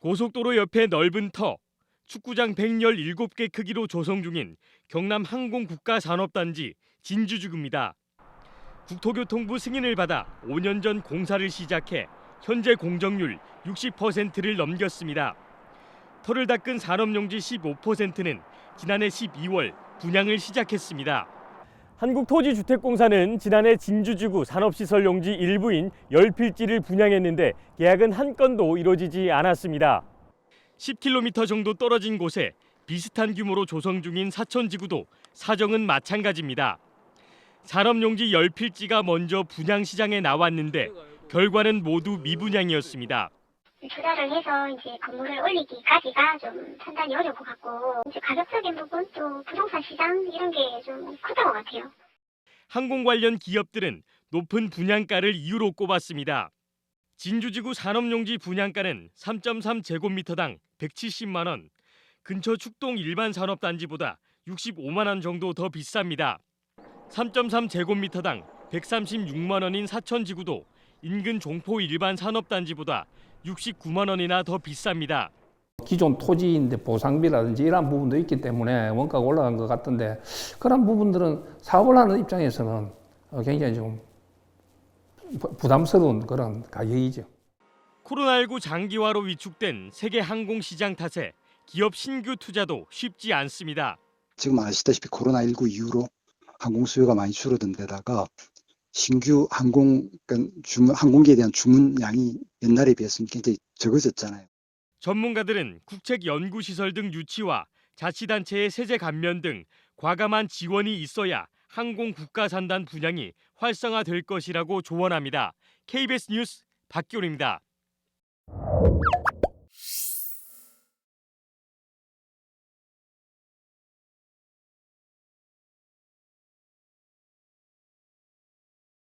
고속도로 옆에 넓은 터, 축구장 117개 크기로 조성 중인 경남 항공국가산업단지 진주지구입니다. 국토교통부 승인을 받아 5년 전 공사를 시작해 현재 공정률 60%를 넘겼습니다. 터를 닦은 산업용지 15%는 지난해 12월 분양을 시작했습니다. 한국토지주택공사는 지난해 진주지구 산업시설 용지 일부인 10필지를 분양했는데 계약은 한 건도 이루어지지 않았습니다. 10km 정도 떨어진 곳에 비슷한 규모로 조성 중인 사천지구도 사정은 마찬가지입니다. 산업용지 10필지가 먼저 분양 시장에 나왔는데 결과는 모두 미분양이었습니다. 투자를 해서 이제 건물을 올리기까지가 좀 판단이 어려운 것 같고 이제 가격적인 부분 또 부동산 시장 이런 게좀 컸던 것 같아요. 항공 관련 기업들은 높은 분양가를 이유로 꼽았습니다. 진주지구 산업용지 분양가는 3.3 제곱미터당 170만 원, 근처 축동 일반 산업단지보다 65만 원 정도 더 비쌉니다. 3.3 제곱미터당 136만 원인 사천지구도 인근 종포 일반 산업단지보다 69만 원이나 더 비쌉니다. 기존 토지인데 보상비라든지 이런 부분도 있기 때문에 원가가 올라간 것 같은데 그런 부분들은 사업을 하는 입장에서는 어, 굉장히 좀 부- 부담스러운 그런 가격이죠. 코로나19 장기화로 위축된 세계 항공 시장 탓에 기업 신규 투자도 쉽지 않습니다. 지금 아시다시피 코로나19 이후로 항공 수요가 많이 줄어든 데다가 신규 항공 그러니까 주문 항공기에 대한 주문량이 옛날에 비해서는 굉장히 적어졌잖아요. 전문가들은 국책 연구 시설 등 유치와 자치단체의 세제 감면 등 과감한 지원이 있어야 항공 국가 산단 분양이 활성화될 것이라고 조언합니다. KBS 뉴스 박기훈입니다.